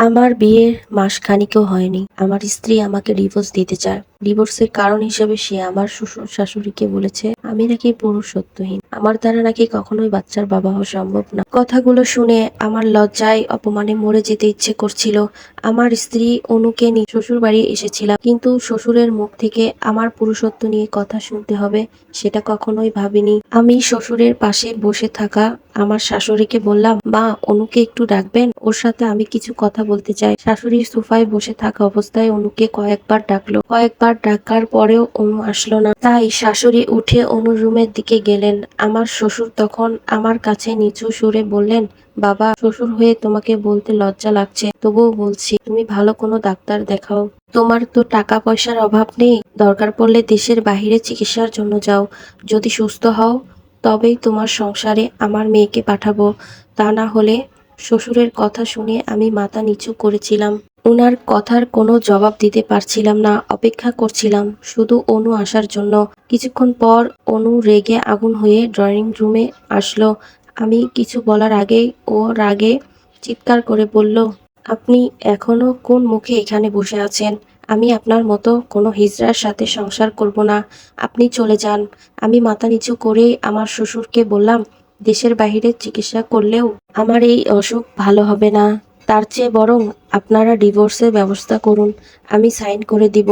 আমার বিয়ের মাস খানিকও হয়নি। আমার স্ত্রী আমাকে ডিভোর্স দিতে চায়। ডিভোর্সের কারণ হিসেবে সে আমার শ্বশুর শাশুড়িকে বলেছে, আমি নাকি পুরুষত্বহীন আমার দ্বারা নাকি কখনোই বাচ্চার বাবা হওয়া সম্ভব না। কথাগুলো শুনে আমার লজ্জায় অপমানে মরে যেতে ইচ্ছে করছিল। আমার স্ত্রী অনুকে নিয়ে শ্বশুর বাড়ি এসেছিলাম, কিন্তু শ্বশুরের মুখ থেকে আমার পুরুষত্ব নিয়ে কথা শুনতে হবে, সেটা কখনোই ভাবিনি। আমি শ্বশুরের পাশে বসে থাকা আমার শাশুড়িকে বললাম, মা, অনুকে একটু ডাকবেন? ওর সাথে আমি কিছু কথা বলতে চাই। শাশুড়ি সোফায় বসে থাকা অবস্থায় অনুকে কয়েকবার ডাকলো। কয়েকবার ডাকার পরেও অনু আসলো না। তাই শাশুড়ি উঠে অনুর রুমের দিকে গেলেন। আমার শ্বশুর তখন আমার কাছে নিচু সুরে বললেন, বাবা, শ্বশুর হয়ে তোমাকে বলতে লজ্জা লাগছে। তবুও বলছি, তুমি ভালো কোনো ডাক্তার দেখাও। তোমার তো টাকা পয়সার অভাব নেই। দরকার পড়লে দেশের বাইরে চিকিৎসার জন্য যাও। যদি সুস্থ হও, তবেই তোমার সংসারে আমার মেয়েকে পাঠাবো। তা না হলে শ্বশুরের কথা শুনে আমি মাথা নিচু করেছিলাম। উনার কথার কোনো জবাব দিতে পারছিলাম না, অপেক্ষা করছিলাম শুধু অনু আসার জন্য। কিছুক্ষণ পর অনু রেগে আগুন হয়ে ড্রয়িং রুমে আসলো। আমি কিছু বলার আগেই ও রাগে চিৎকার করে বলল, আপনি এখনও কোন মুখে এখানে বসে আছেন? আমি আপনার মতো কোনো হিজড়ার সাথে সংসার করব না। আপনি চলে যান। আমি মাথা নিচু করে আমার শ্বশুরকে বললাম, দেশের বাইরে চিকিৎসা করলেও আমার এই অসুখ ভালো হবে না। তার চেয়ে বরং আপনারা ডিভোর্সের ব্যবস্থা করুন, আমি সাইন করে দিব।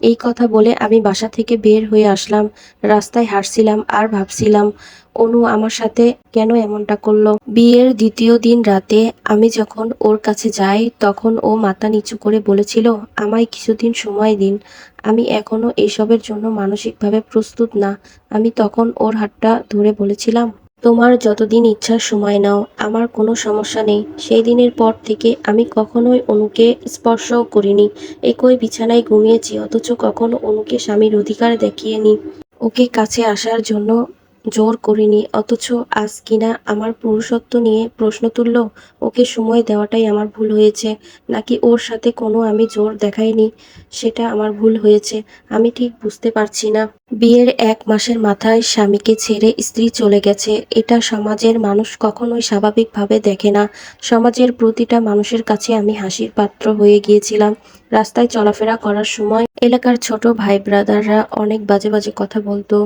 এই কথা বলে আমি বাসা থেকে বের হয়ে আসলাম, রাস্তায় হাঁটছিলাম আর ভাবছিলাম, অনু আমার সাথে কেন এমনটা করল? বিয়ের দ্বিতীয় দিন রাতে আমি যখন ওর কাছে যাই, তখন ও মাথা নিচু করে বলেছিল, আমায় কিছুদিন সময় দিন, আমি এখনও এসবের জন্য মানসিকভাবে প্রস্তুত না। আমি তখন ওর হাতটা ধরে বলেছিলাম তোমার যতদিন ইচ্ছা সময় নাও, আমার কোনো সমস্যা নেই। সেই দিনের পর থেকে আমি কখনোই অনুকে স্পর্শও করিনি। একই বিছানায় ঘুমিয়েছি, অথচ কখনো অনুকে স্বামীর অধিকার দেখিয়েনি। ওকে কাছে আসার জন্য জোর করিনি, অথচ আজ কিনা আমার পুরুষত্ব নিয়ে প্রশ্ন তুলল, ওকে সময় দেওয়াটাই আমার ভুল হয়েছে। নাকি ওর সাথে কোনো আমি জোর দেখাইনি? সেটা আমার ভুল হয়েছে, আমি ঠিক বুঝতে পারছি না। বিয়ের এক মাসের মাথায় স্বামীকে ছেড়ে স্ত্রী চলে গেছে। এটা সমাজের মানুষ কখনোই স্বাভাবিকভাবে দেখে না। সমাজের প্রতিটা মানুষের কাছে আমি হাসির পাত্র হয়ে গিয়েছিলাম। রাস্তায় চলাফেরা করার সময় এলাকার ছোট ভাই ব্রাদাররা অনেক বাজে বাজে কথা বলতো।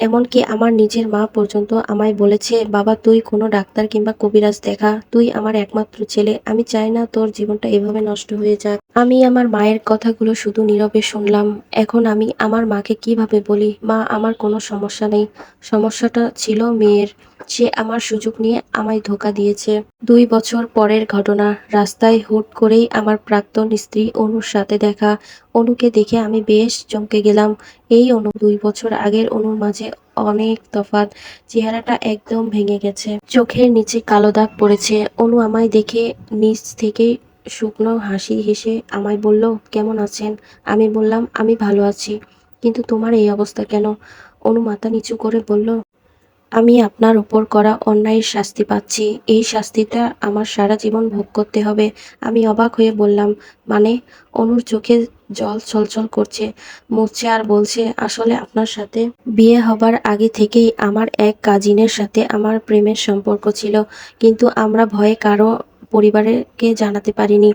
এমনকি আমার নিজের মা পর্যন্ত আমায় বলেছে, বাবা, তুই কোনো ডাক্তার কিংবা কবিরাজ দেখা। তুই আমার একমাত্র ছেলে। আমি চাই না তোর জীবনটা এভাবে নষ্ট হয়ে যাক। আমি আমার মায়ের কথাগুলো শুধু নীরবে শুনলাম। এখন আমি আমার মাকে কীভাবে বলি? মা, আমার কোনো সমস্যা নেই। সমস্যাটা ছিল মেয়ের। সে আমার সুযোগ নিয়ে আমায় ধোকা দিয়েছে। দুই বছর পরের ঘটনা। রাস্তায় হুট করেই আমার প্রাক্তন স্ত্রী অনুর সাথে দেখা। অনুকে দেখে আমি বেশ চমকে গেলাম। এই অনু দুই বছর আগের অনুর মাঝে অনেক তফাত চেহারাটা একদম ভেঙে গেছে। চোখের নিচে কালো দাগ পড়েছে। অনু আমায় দেখে নিচ থেকে শুকনো হাসি হেসে আমায় বলল, কেমন আছেন? আমি বললাম, আমি ভালো আছি। কিন্তু তোমার এই অবস্থা কেন? অনু মাথা নিচু করে বলল, আমি আপনার উপর করা অন্যায়ের শাস্তি পাচ্ছি। এই শাস্তিটা আমার সারা জীবন ভোগ করতে হবে। আমি অবাক হয়ে বললাম মানে? অনুর চোখে জল ছলছল করছে, মরছে আর বলছে, আসলে আপনার সাথে বিয়ে হবার আগে থেকেই আমার এক কাজিনের সাথে আমার প্রেমের সম্পর্ক ছিল। কিন্তু আমরা ভয়ে কারও পরিবারকে জানাতে পারিনি।